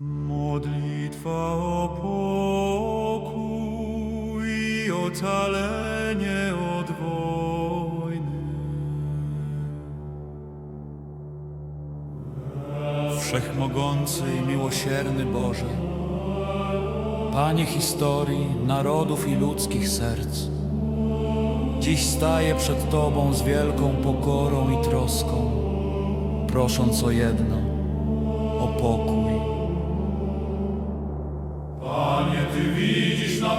Modlitwa o pokój i ocalenie od wojny. Wszechmogący i miłosierny Boże, Panie historii, narodów i ludzkich serc, dziś staję przed Tobą z wielką pokorą i troską, prosząc o jedno, o pokój.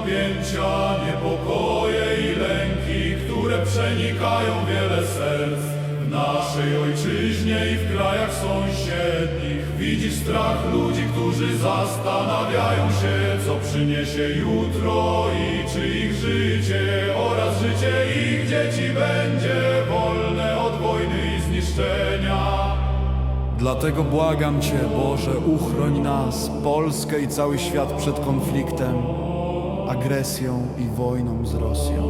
Napięcia, niepokoje i lęki, które przenikają wiele serc w naszej ojczyźnie i w krajach sąsiednich. Widzisz strach ludzi, którzy zastanawiają się, co przyniesie jutro i czy ich życie oraz życie ich dzieci będzie wolne od wojny i zniszczenia. Dlatego błagam Cię, Boże, uchroń nas, Polskę i cały świat przed konfliktem, agresją i wojną z Rosją.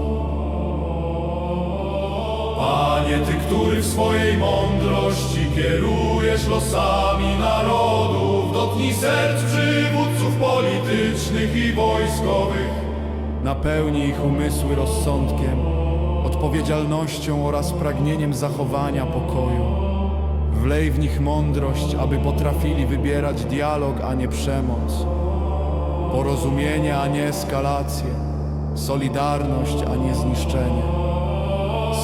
Panie, Ty, który w swojej mądrości kierujesz losami narodów, dotknij serc przywódców politycznych i wojskowych. Napełnij ich umysły rozsądkiem, odpowiedzialnością oraz pragnieniem zachowania pokoju. Wlej w nich mądrość, aby potrafili wybierać dialog, a nie przemoc, porozumienie, a nie eskalację, solidarność, a nie zniszczenie.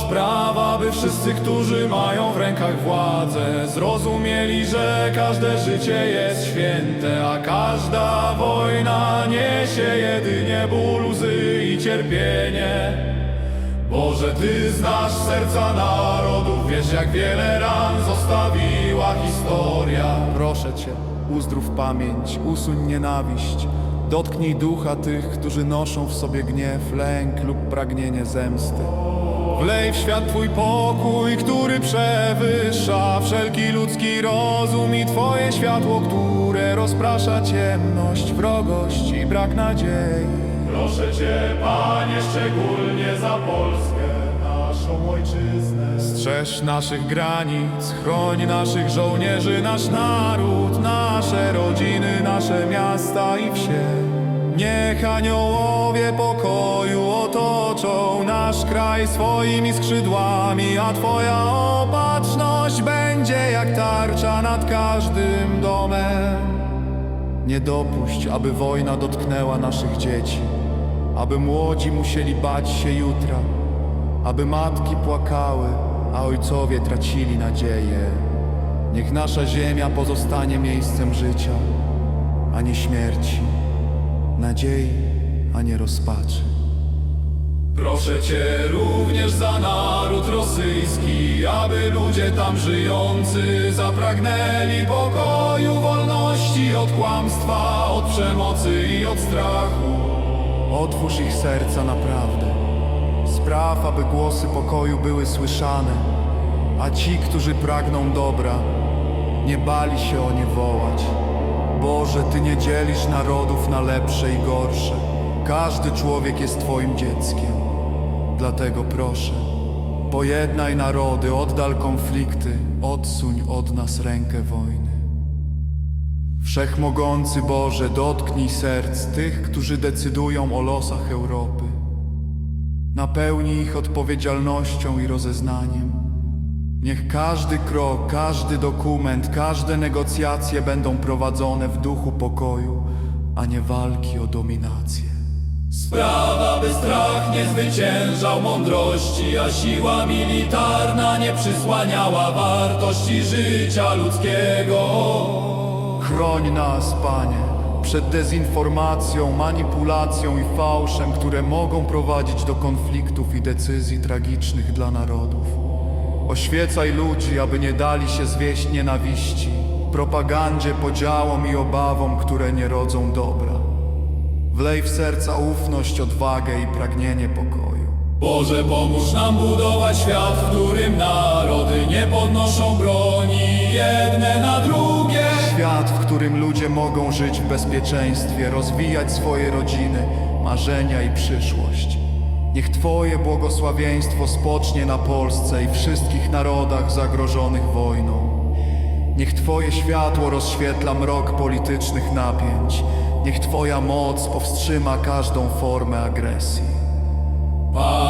Sprawa, by wszyscy, którzy mają w rękach władzę, zrozumieli, że każde życie jest święte, a każda wojna niesie jedynie ból, łzy i cierpienie. Boże, Ty znasz serca narodów, wiesz jak wiele ran zostawiła historia. Proszę Cię, uzdrów pamięć, usuń nienawiść, dotknij ducha tych, którzy noszą w sobie gniew, lęk lub pragnienie zemsty. Wlej w świat Twój pokój, który przewyższa wszelki ludzki rozum i Twoje światło, które rozprasza ciemność, wrogość i brak nadziei. Proszę Cię, Panie, szczególnie za Polskę, naszą ojczyznę. Strzeż naszych granic, chroń naszych żołnierzy, nasz naród, nasze rodziny, nasze miasta i wsie. Niech aniołowie pokoju otoczą nasz kraj swoimi skrzydłami, a Twoja opatrzność będzie jak tarcza nad każdym domem. Nie dopuść, aby wojna dotknęła naszych dzieci, aby młodzi musieli bać się jutra, aby matki płakały, a ojcowie tracili nadzieję. Niech nasza ziemia pozostanie miejscem życia, a nie śmierci, nadziei, a nie rozpaczy. Proszę Cię również za naród rosyjski, aby ludzie tam żyjący zapragnęli pokoju, wolności od kłamstwa, od przemocy i od strachu. Otwórz ich serca naprawdę. Spraw, aby głosy pokoju były słyszane, a ci, którzy pragną dobra, nie bali się o nie wołać. Boże, Ty nie dzielisz narodów na lepsze i gorsze. Każdy człowiek jest Twoim dzieckiem. Dlatego proszę, pojednaj narody, oddal konflikty, odsuń od nas rękę wojny. Wszechmogący Boże, dotknij serc tych, którzy decydują o losach Europy. Napełnij ich odpowiedzialnością i rozeznaniem. Niech każdy krok, każdy dokument, każde negocjacje będą prowadzone w duchu pokoju, a nie walki o dominację. Sprawa, by strach nie zwyciężał mądrości, a siła militarna nie przysłaniała wartości życia ludzkiego. Chroń nas, Panie, przed dezinformacją, manipulacją i fałszem, które mogą prowadzić do konfliktów i decyzji tragicznych dla narodów. Oświecaj ludzi, aby nie dali się zwieść nienawiści, propagandzie, podziałom i obawom, które nie rodzą dobra. Wlej w serca ufność, odwagę i pragnienie pokoju. Boże, pomóż nam budować świat, w którym narody nie podnoszą broni jedne na drugie. Świat, w którym ludzie mogą żyć w bezpieczeństwie, rozwijać swoje rodziny, marzenia i przyszłość. Niech Twoje błogosławieństwo spocznie na Polsce i wszystkich narodach zagrożonych wojną. Niech Twoje światło rozświetla mrok politycznych napięć. Niech Twoja moc powstrzyma każdą formę agresji.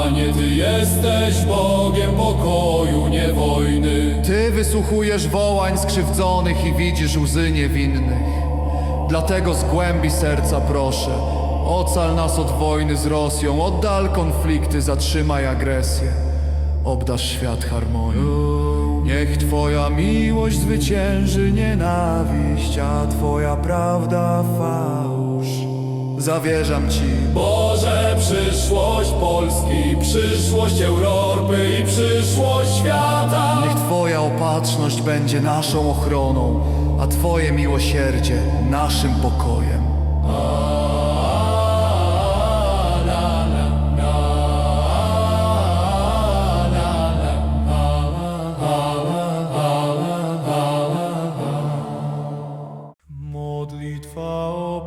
Panie, Ty jesteś Bogiem pokoju, nie wojny. Ty wysłuchujesz wołań skrzywdzonych i widzisz łzy niewinnych. Dlatego z głębi serca proszę, ocal nas od wojny z Rosją, oddal konflikty, zatrzymaj agresję, obdasz świat harmonią. Niech Twoja miłość zwycięży nienawiść, a Twoja prawda fałsz. Zawierzam Ci, Boże, przyszłość Polski, przyszłość Europy i przyszłość świata. Niech Twoja opatrzność będzie naszą ochroną, a Twoje miłosierdzie naszym pokojem. Modlitwa o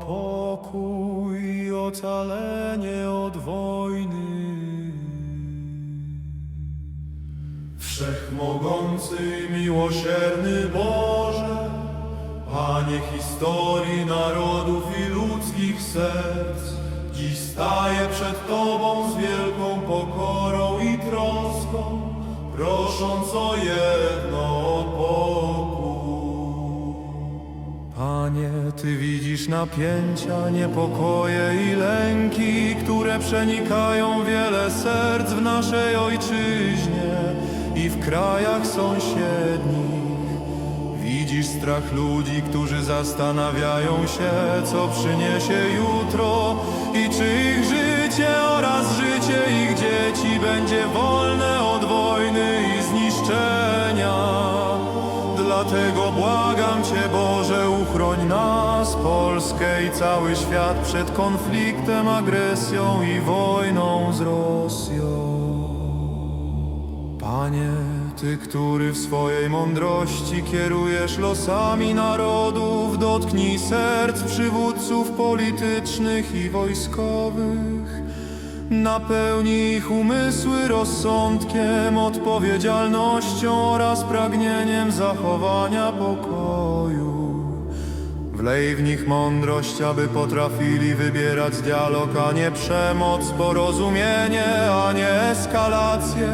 i ocalenie od wojny. Wszechmogący miłosierny Boże, Panie historii narodów i ludzkich serc, dziś staję przed Tobą z wielką pokorą i troską, prosząc o jedno o. Panie, Ty widzisz napięcia, niepokoje i lęki, które przenikają wiele serc w naszej ojczyźnie i w krajach sąsiednich. Widzisz strach ludzi, którzy zastanawiają się, co przyniesie jutro i czy ich życie oraz życie ich dzieci będzie wolne od wojny i zniszczenia. Dlatego błagam Cię Boże, nas, Polskę i cały świat przed konfliktem, agresją i wojną z Rosją. Panie, Ty, który w swojej mądrości kierujesz losami narodów, dotknij serc przywódców politycznych i wojskowych. Napełnij ich umysły rozsądkiem, odpowiedzialnością oraz pragnieniem zachowania pokoju. Wlej w nich mądrość, aby potrafili wybierać dialog, a nie przemoc, porozumienie, a nie eskalację,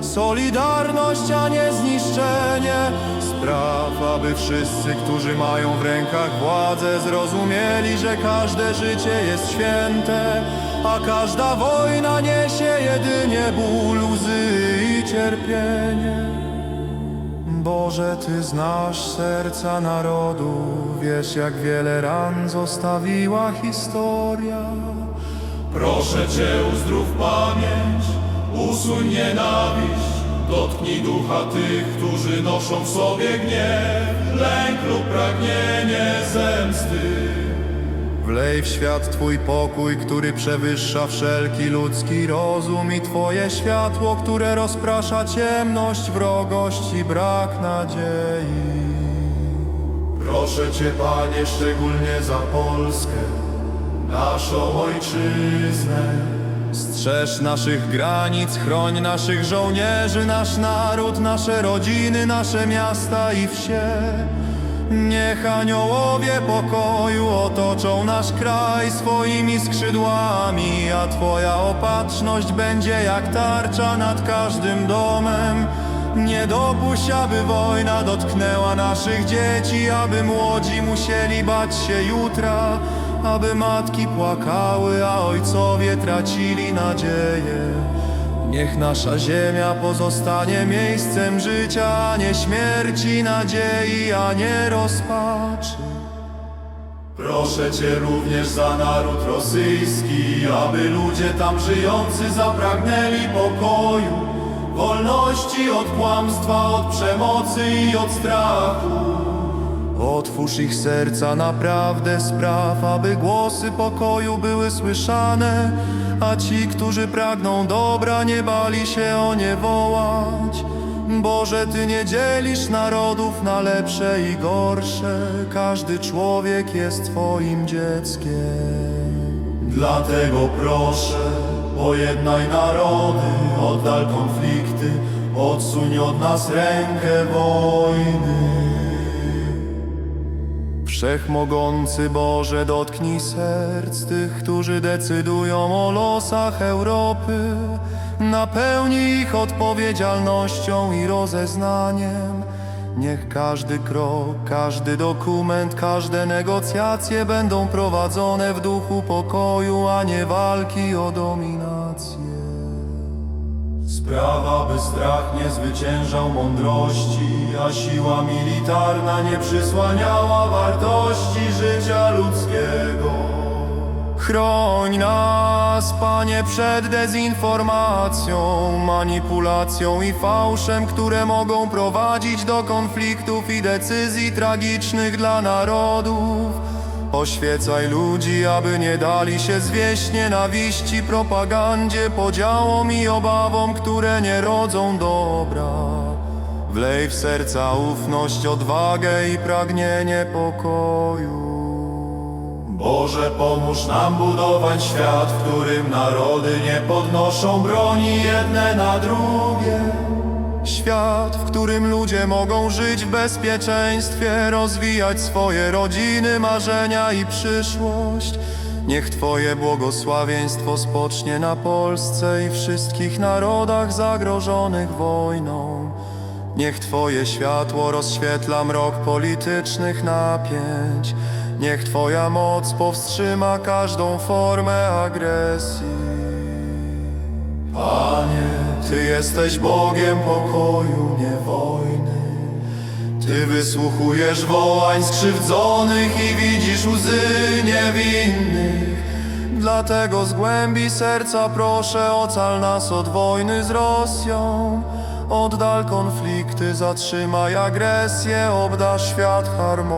solidarność, a nie zniszczenie. Spraw, aby wszyscy, którzy mają w rękach władzę, zrozumieli, że każde życie jest święte, a każda wojna niesie jedynie ból, łzy i cierpienie. Boże, Ty znasz serca narodu, wiesz jak wiele ran zostawiła historia. Proszę Cię, uzdrów pamięć, usuń nienawiść, dotknij ducha tych, którzy noszą w sobie gniew, lęk lub pragnienie zemsty. Wlej w świat Twój pokój, który przewyższa wszelki ludzki rozum i Twoje światło, które rozprasza ciemność, wrogość i brak nadziei. Proszę Cię, Panie, szczególnie za Polskę, naszą ojczyznę. Strzeż naszych granic, chroń naszych żołnierzy, nasz naród, nasze rodziny, nasze miasta i wsie. Niech aniołowie pokoju otoczą nasz kraj swoimi skrzydłami, a Twoja opatrzność będzie jak tarcza nad każdym domem. Nie dopuść, aby wojna dotknęła naszych dzieci, aby młodzi musieli bać się jutra, aby matki płakały, a ojcowie tracili nadzieję. Niech nasza ziemia pozostanie miejscem życia, nie śmierci, nadziei, a nie rozpaczy. Proszę Cię również za naród rosyjski, aby ludzie tam żyjący zapragnęli pokoju, wolności od kłamstwa, od przemocy i od strachu. Otwórz ich serca naprawdę spraw, aby głosy pokoju były słyszane, a ci, którzy pragną dobra, nie bali się o nie wołać. Boże, Ty nie dzielisz narodów na lepsze i gorsze, każdy człowiek jest Twoim dzieckiem. Dlatego proszę, pojednaj narody, oddal konflikty, odsuń od nas rękę wojny. Wszechmogący Boże, dotknij serc tych, którzy decydują o losach Europy. Napełnij ich odpowiedzialnością i rozeznaniem. Niech każdy krok, każdy dokument, każde negocjacje będą prowadzone w duchu pokoju, a nie walki o dominację. Sprawa, by strach nie zwyciężał mądrości, a siła militarna nie przysłaniała wartości życia ludzkiego. Chroń nas, Panie, przed dezinformacją, manipulacją i fałszem, które mogą prowadzić do konfliktów i decyzji tragicznych dla narodów. Oświecaj ludzi, aby nie dali się zwieść nienawiści, propagandzie, podziałom i obawom, które nie rodzą dobra. Wlej w serca ufność, odwagę i pragnienie pokoju. Boże, pomóż nam budować świat, w którym narody nie podnoszą broni jedne na drugie. Świat, w którym ludzie mogą żyć w bezpieczeństwie, rozwijać swoje rodziny, marzenia i przyszłość. Niech Twoje błogosławieństwo spocznie na Polsce i wszystkich narodach zagrożonych wojną. Niech Twoje światło rozświetla mrok politycznych napięć. Niech Twoja moc powstrzyma każdą formę agresji. Panie, Ty jesteś Bogiem pokoju, nie wojny. Ty wysłuchujesz wołań skrzywdzonych i widzisz łzy niewinnych. Dlatego z głębi serca proszę, ocal nas od wojny z Rosją. Oddal konflikty, zatrzymaj agresję, obdasz świat harmonią.